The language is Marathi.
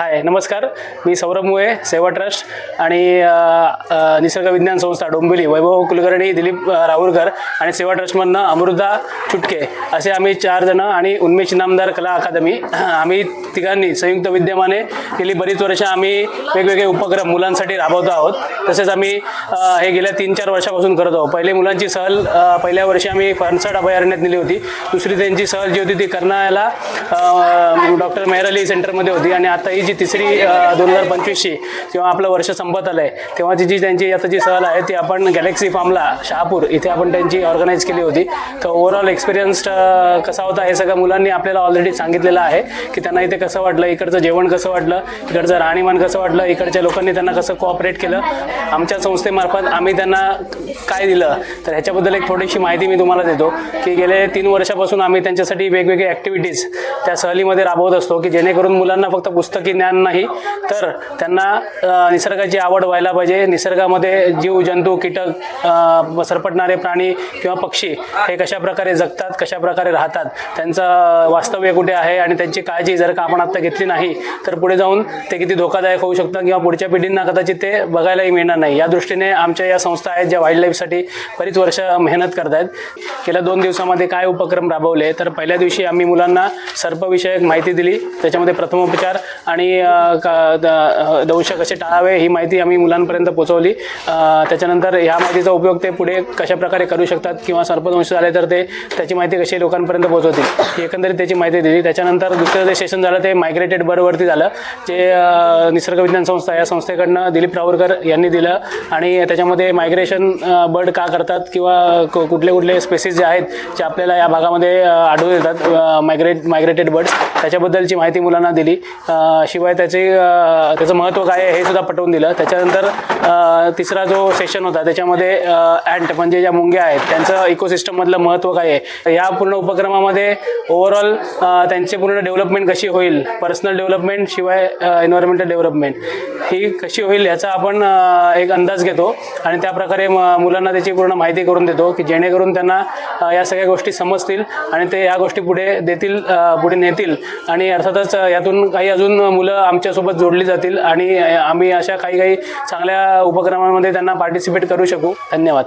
हाय नमस्कार. मी सौरभ मुळे सेवा ट्रस्ट आणि निसर्ग विज्ञान संस्था डोंबिवली वैभव कुलकर्णी दिलीप राहुलकर आणि सेवा ट्रस्टमधनं अमृता चुटके असे आम्ही चार जण आणि उन्मेष नामदार कला अकादमी. आम्ही तिघांनी संयुक्त विद्यमाने गेली बरीच वर्ष आम्ही वेगवेगळे उपक्रम मुलांसाठी राबवतो आहोत. तसेच आम्ही हे गेल्या तीन चार वर्षापासून करत आहोत. पहिले मुलांची सहल पहिल्या वर्षी आम्ही फणसाड अभयारण्यात नेली होती. दुसरी त्यांची सहल जी होती ती कर्नाळ्याला डॉक्टर मेहर अली सेंटरमध्ये होती आणि आता ही जी तिसरी दोन हजार पंचवीसची जेव्हा आपलं वर्ष संपत आलं आहे तेव्हाची जी त्यांची आता जी सहल आहे ती आपण गॅलेक्सी फार्मला शहापूर इथे आपण त्यांची ऑर्गनाईज केली होती. तर ओव्हरऑल एक्सपिरियन्स कसा होता हे सगळं मुलांनी आपल्याला ऑलरेडी सांगितलेलं आहे की त्यांना इथे कसं वाटलं इकडचं जेवण कसं वाटलं इकडचं राहणीमान कसं वाटलं इकडच्या लोकांनी त्यांना कसं कोऑपरेट केलं आमच्या संस्थेमार्फत आम्ही त्यांना काय दिलं तर ह्याच्याबद्दल एक थोडीशी माहिती मी तुम्हाला देतो की गेले तीन वर्षापासून आम्ही त्यांच्यासाठी वेगवेगळे ॲक्टिव्हिटीज त्या सहलीमध्ये राबवत असतो की जेणेकरून मुलांना फक्त पुस्तकी ज्ञान नाही तर त्यांना निसर्गाची आवड व्हायला पाहिजे. निसर्गामध्ये जीव जंतू कीटक सरपटणारे प्राणी किंवा पक्षी हे कशा प्रकारे जगतात कशा प्रकारे राहतात त्यांचं वास्तव्य कुठे आहे आणि त्यांची काळजी जर का आपण आत्ता घेतली नाही तर पुढे जाऊन ते किती धोकादायक होऊ शकतं किंवा पुढच्या पिढींना कदाचित ते बघायलाही मिळणार नाही. या दृष्टीने आमच्या या संस्था आहेत ज्या वाईल्ड लाईफसाठी बरीच वर्ष मेहनत करत आहेत. गेल्या दोन दिवसामध्ये काय उपक्रम राबवले? तर पहिल्या दिवशी आम्ही मुलांना सर्पविषयक माहिती दिली. त्याच्यामध्ये प्रथमोपचार आणि आणि का- द- दंश कसे टाळावे ही माहिती आम्ही मुलांपर्यंत पोहोचवली. त्याच्यानंतर ह्या माहितीचा उपयोग ते पुढे कशा प्रकारे करू शकतात किंवा सर्पदंश झाले तर ते त्याची माहिती कशी लोकांपर्यंत पोहोचवतील एकंदरीत त्याची माहिती दिली. त्याच्यानंतर दुसरं जे सेशन झालं ते मायग्रेटेड बर्डवरती झालं जे निसर्ग विज्ञान संस्था या संस्थेकडनं दिलीप रावरकर यांनी दिलं आणि त्याच्यामध्ये मायग्रेशन बर्ड का करतात किंवा कुठले कुठले स्पेसिस जे आहेत जे आपल्याला या भागामध्ये आढळून येतात मायग्रेट मायग्रेटेड बर्ड्स त्याच्याबद्दलची माहिती मुलांना दिली. शिवाय त्याचे त्याचं महत्त्व काय आहे हे सुद्धा पटवून दिलं. त्याच्यानंतर तिसरा जो सेशन होता त्याच्यामध्ये अँट म्हणजे ज्या मुंग्या आहेत त्यांचं इकोसिस्टममधलं महत्त्व काय आहे? या पूर्ण उपक्रमामध्ये ओव्हरऑल त्यांची पूर्ण डेव्हलपमेंट कशी होईल? पर्सनल डेव्हलपमेंट शिवाय एन्व्हायरमेंटल डेव्हलपमेंट ही कशी होईल याचा आपण एक अंदाज घेतो. आणि त्या प्रकारे म- मुलांना त्याची पूर्ण माहिती करून देतो की जेणेकरून त्यांना या सगळ्या गोष्टी समजतील आणि ते या गोष्टी पुढे देतील पुढे नेतील. आणि अर्थातच यातून काही अजून मुलं आमच्यासोबत जोडली जातील आणि आम्ही अशा काही काही चांगल्या उपक्रमांमध्ये त्यांना पार्टिसिपेट करू शकू. धन्यवाद.